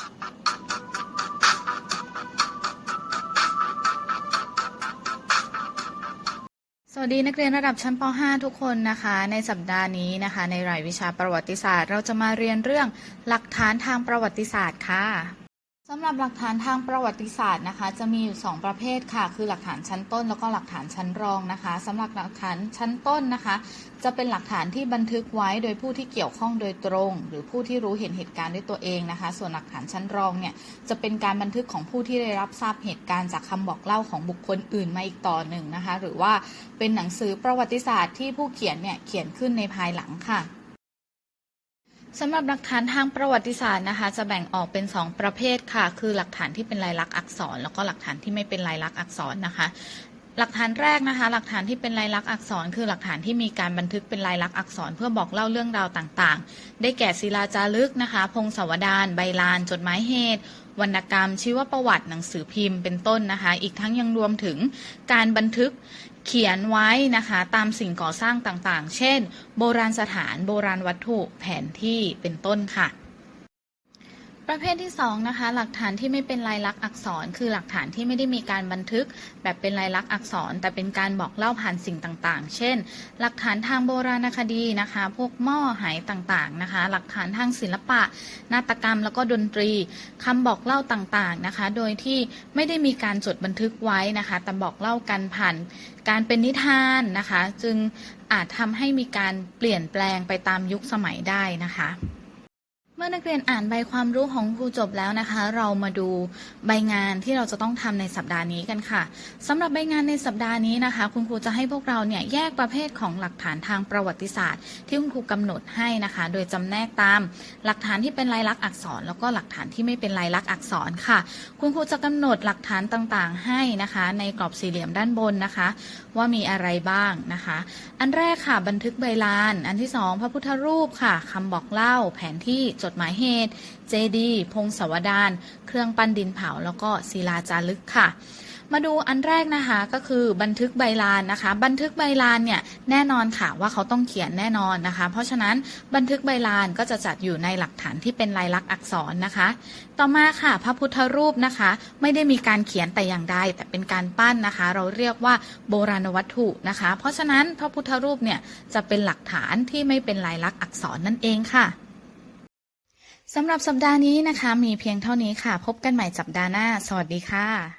สวัสดีนักเรียนระดับชั้นป .5 ทุกคนนะคะ ในสัปดาห์นี้นะคะ ในรายวิชาประวัติศาสตร์ เราจะมาเรียนเรื่องหลักฐานทางประวัติศาสตร์ค่ะ สำหรับหลักฐานทางประวัติศาสตร์นะคะ จะมีอยู่ 2 ประเภทค่ะ คือหลักฐานชั้นต้น แล้วก็หลักฐานชั้นรองนะคะสำหรับหลักฐานชั้นต้นนะคะ จะเป็นหลักฐานที่บันทึกไว้โดยผู้ที่เกี่ยวข้องโดยตรง หรือผู้ที่รู้เห็นเหตุการณ์ด้วยตัวเองนะคะ ส่วนหลักฐานชั้นรองเนี่ยจะเป็นการบันทึกของผู้ที่ได้รับทราบเหตุการณ์จากคำบอกเล่าของบุคคลอื่นมาอีกต่อหนึ่งนะคะ หรือว่าเป็นหนังสือประวัติศาสตร์ที่ผู้เขียนเนี่ยเขียนขึ้นในภายหลังค่ะ สำหรับหลักฐานทางประวัติศาสตร์นะคะ จะแบ่งออกเป็น 2 ประเภทค่ะ คือหลักฐานที่เป็นลายลักษณ์อักษร แล้วก็หลักฐานที่ไม่เป็นลายลักษณ์อักษรนะคะ หลักฐานแรกนะคะ หลักฐานที่เป็นลายลักษณ์อักษร คือหลักฐานที่มีการบันทึกเป็นลายลักษณ์อักษรเพื่อบอกเล่าเรื่องราวต่างๆ ได้แก่ศิลาจารึกนะคะ พงศาวดารใบลาน จดหมายเหตุ วรรณกรรม ชีวประวัติหนังสือพิมพ์เป็นต้นนะคะ อีกทั้งยังรวมถึงการบันทึกเขียนไว้นะคะตามสิ่งก่อสร้างต่างๆ เช่น โบราณสถาน โบราณวัตถุแผนที่เป็นต้นค่ะ ประเภทที่2นะคะหลักฐานที่ไม่เป็นลายลักษณ์อักษร คือหลักฐานที่ไม่ได้มีการบันทึก แบบเป็นลายลักษณ์อักษร แต่เป็นการบอกเล่าผ่านสิ่งต่างๆ เช่น หลักฐานทางโบราณคดีนะคะ พวกหม้อไหต่างๆนะคะ หลักฐานทางศิลปะ นาฏกรรมแล้วก็ดนตรีคำบอกเล่าต่างๆนะคะ โดยที่ไม่ได้มีการจดบันทึกไว้นะคะ แต่บอกเล่ากันผ่านการเป็นนิทานนะคะ จึงอาจทำให้มีการเปลี่ยนแปลงไปตามยุคสมัยได้นะคะ อนักเรียนอ่านใบความรู้ของครูจบแล้วนะคะ เรามาดูใบงานที่เราจะต้องทำในสัปดาห์นี้กันค่ะสำหรับใบงานในสัปดาห์นี้นะคะ คุณครูจะให้พวกเราเนี่ยแยกประเภทของหลักฐานทางประวัติศาสตร์ ที่คุณครูกำหนดให้นะคะ โดยจำแนกตามหลักฐานที่เป็นลายลักษณ์อักษร แล้วก็หลักฐานที่ไม่เป็นลายลักษณ์อักษรค่ะ คุณครูจะกำหนดหลักฐานต่างๆ ให้นะคะ ในกรอบสี่เหลี่ยมด้านบนนะคะ ว่ามีอะไรบ้างนะคะ อันแรกค่ะบันทึกใบลาน อันที่สองพระพุทธรูปค่ะคำบอกเล่าแผนที่จดหมายเหตุ เจดีพงศาวดารเครื่องปั้นดินเผา แล้วก็ศิลาจารึกค่ะ มาดูอันแรกนะคะก็คือบันทึกใบลานนะคะ บันทึกใบลานเนี่ยแน่นอนค่ะว่าเขาต้องเขียนแน่นอนนะคะ เพราะฉะนั้นบันทึกใบลานก็จะจัดอยู่ในหลักฐานที่เป็นลายลักษณ์อักษรนะคะ ต่อมาค่ะ พระพุทธรูปนะคะ ไม่ได้มีการเขียนแต่อย่างใดแต่เป็นการปั้นนะคะ เราเรียกว่าโบราณวัตถุนะคะ เพราะฉะนั้นพระพุทธรูปเนี่ยจะเป็นหลักฐานที่ไม่เป็นลายลักษณ์อักษรนั่นเองค่ะ สำหรับสัปดาห์นี้นะคะ มีเพียงเท่านี้ค่ะ พบกันใหม่สัปดาห์หน้า สวัสดีค่ะ